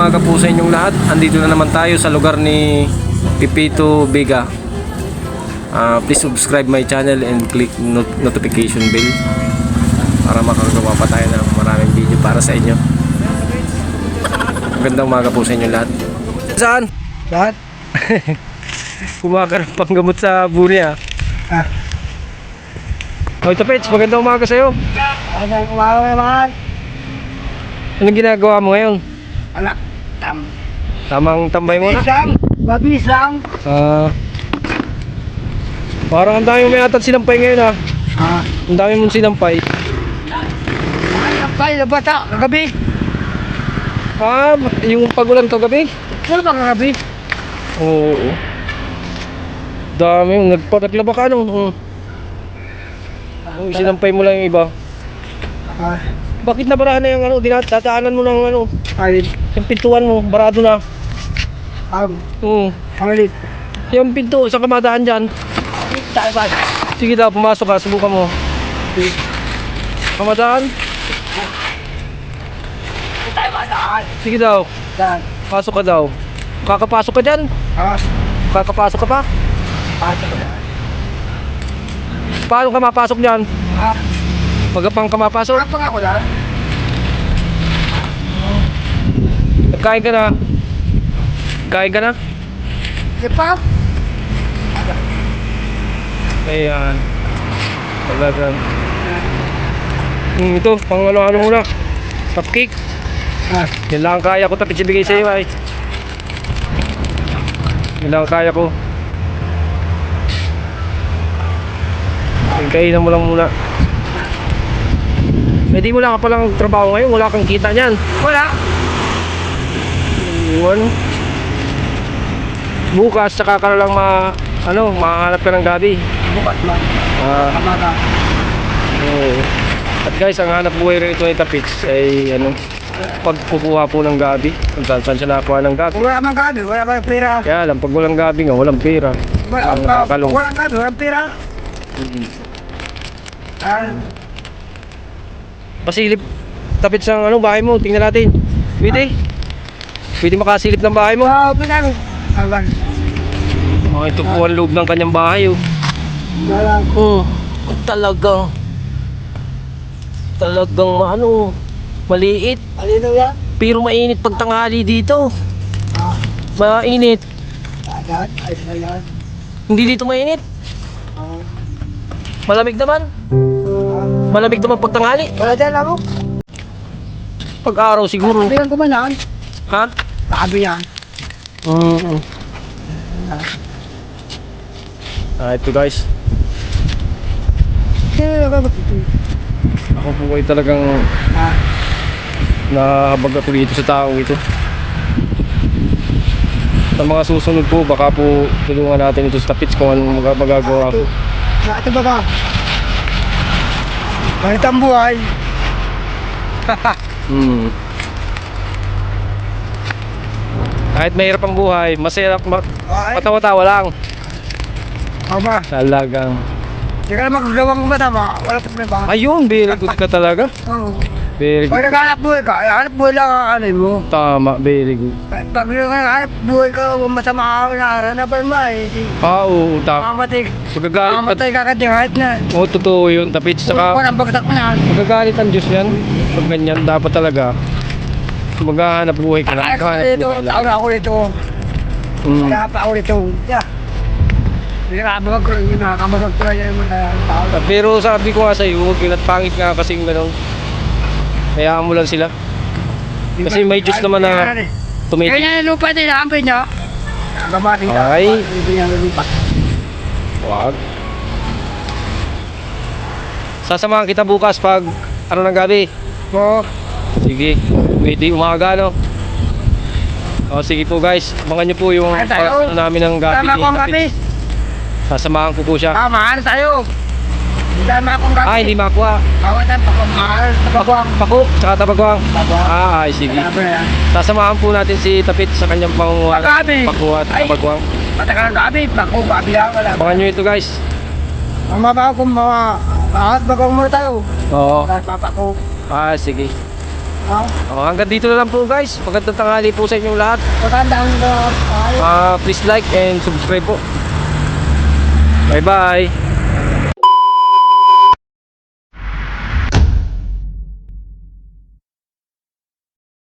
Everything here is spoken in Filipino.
umaga po sa inyong lahat. Andito na naman tayo sa lugar ni Pipito Vega. Ah, please subscribe my channel and click not- notification bell para makagawa pa tayo ng maraming video para sa inyo. Magandang umaga po sa inyong lahat. Saan? Lahat? Kumaga ng panggamot sa buri ah. Ah. Oh, ito Pets, magandang umaga sa'yo. Ano umaga naman? Anong ginagawa mo ngayon? Anak, tam. Tamang tambay mo na? Isang, mabilis lang. Ah. parang ang dami mo may atad sinampay ngayon ah. Ah, Ang dami mong sinampay. ay, ang pay na bata, kagabi. Ah, yung pagulan kagabi? Ano ba kagabi? Oo. Dami, nagpataglaba ka ano. Hmm. Oh, sinampay mo lang yung iba. Ah, Bakit nabarahan na yung ano, dinataanan mo ng ano, ay, yung pintuan mo, barado na. um, Oo. pangalit. Yung pinto, saan ka madaan dyan? Tayo ba? Sige daw, pumasok ka, subukan mo. Kamadaan? Tayo ba daan? Sige daw, Daan. pasok ka daw. Kakapasok ka dyan? Ah, Kakapasok ka pa? pasok daan. Paano ka mapasok dyan? Ah, Magapang ka mapasok? apa nga ko Nagkain ka na? Kain ka na? Di pa? Ayan. Talagang. Hmm, ito, pang ano-ano muna. Cupcake. Ah, Yan lang ang kaya ko tapos ibigay sa iyo ay. Yan lang ang kaya ko. Kainan mo lang muna. Eh di mo lang ka palang trabaho ngayon, wala kang kita niyan. wala. Iwan. Bukas saka ka lang ma ano, mahanap ka ng gabi. Bukas man. Ah, Kamaga. oo. At guys, ang hanap buhay rin ito ni Tapits ay ano, pagkukuha po ng gabi. Kung saan saan siya nakakuha ng gabi. Wala man gabi, wala man pera. Kaya lang, pag walang gabi nga, walang pera. Wala, Ang nakakalong. wala gabi, wala pera. Ah, Pasilip, tapit sa ano, bahay mo, tingnan natin. Pwede? Pwede makasilip ng bahay mo? wow, pinang. Awan. Oh, ito po ang loob ng kanyang bahay. Oh. Wala. Oh, talagang talagang ano, maliit. Alino yan? Pero mainit pag tanghali dito. Ah, Mainit. ayan, ayos na yan. Hindi dito mainit. Ah, Malamig naman. ah. Malamig naman pag tanghali. Wala dyan ako. Pag araw siguro. Man yan. Ha? Sabi yan. Mm. Ah, ito guys. Ako po ay talagang Ah, nahabag ako dito sa taong ito. Sa mga susunod po, baka po tulungan natin ito sa tapits kung anong mag- magagawa ko. na ito ba ka? Ganit ang buhay. Hmm. Kahit mahirap ang buhay, masaya ma- matawa-tawa lang. aba. Talagang. Hindi ka na magagawang matama. Wala problema. Ayun, very good ka talaga. Oo. Very Pag good. naghanap buhay ka, hanap buhay lang ang ano mo. Tama, very good. Pag naghanap buhay ka, masama ka na haranapan mo eh. Ah, oo, tama. Mamamatay, Magagalit. mamamatay ka kahit na. Oo, totoo yun. Tapits, Saka, bagsak mo na. magagalit ang Diyos yan. Pag ganyan, dapat talaga maghahanap buhay ka lang. Ay, ako dito, taon ako dito. Mm. Kaya pa ako dito. Yeah. Hindi ka abag ko yung nakakamasag ko yung tao. Ah, Pero sabi ko nga sa'yo, huwag yun at pangit nga kasi gano'n. Hayaan mo lang sila. Kasi may Diyos naman na Kaya tumitik. niya yung lupa nila, ampay niya. Gamatin ka. Ay. Yung. Wag. Sasamahan kita bukas pag ano ng gabi. Oo. Sige, pwede umaga no. O sige po guys, abangan nyo po yung Ay, tayo. ano namin ng gabi. Tama akong Tapit. gabi. Sasamahan ko po siya. Tama, ano tayo? Tama akong gabi. Ah, hindi makuha. Tayo, pakumahal. Pakuang. Pako, tsaka tabagwang. Pakuang. Ah, ay sige. Na yan. Sasamahan po natin si Tapit sa kanyang pangunguha. Pagkabi. Pakuha at Ay. tabagwang. Patakan ng gabi, paku, gabi lang wala. Abangan nyo ito guys. Ang mabaka kong mga, bakit bagong muna tayo? Oo. Bakit papako? Ah, sige. Oh, Oh, hanggang dito na lang po guys. Magandang tanghali po sa inyong lahat. magandang uh, please like and subscribe po. Bye bye.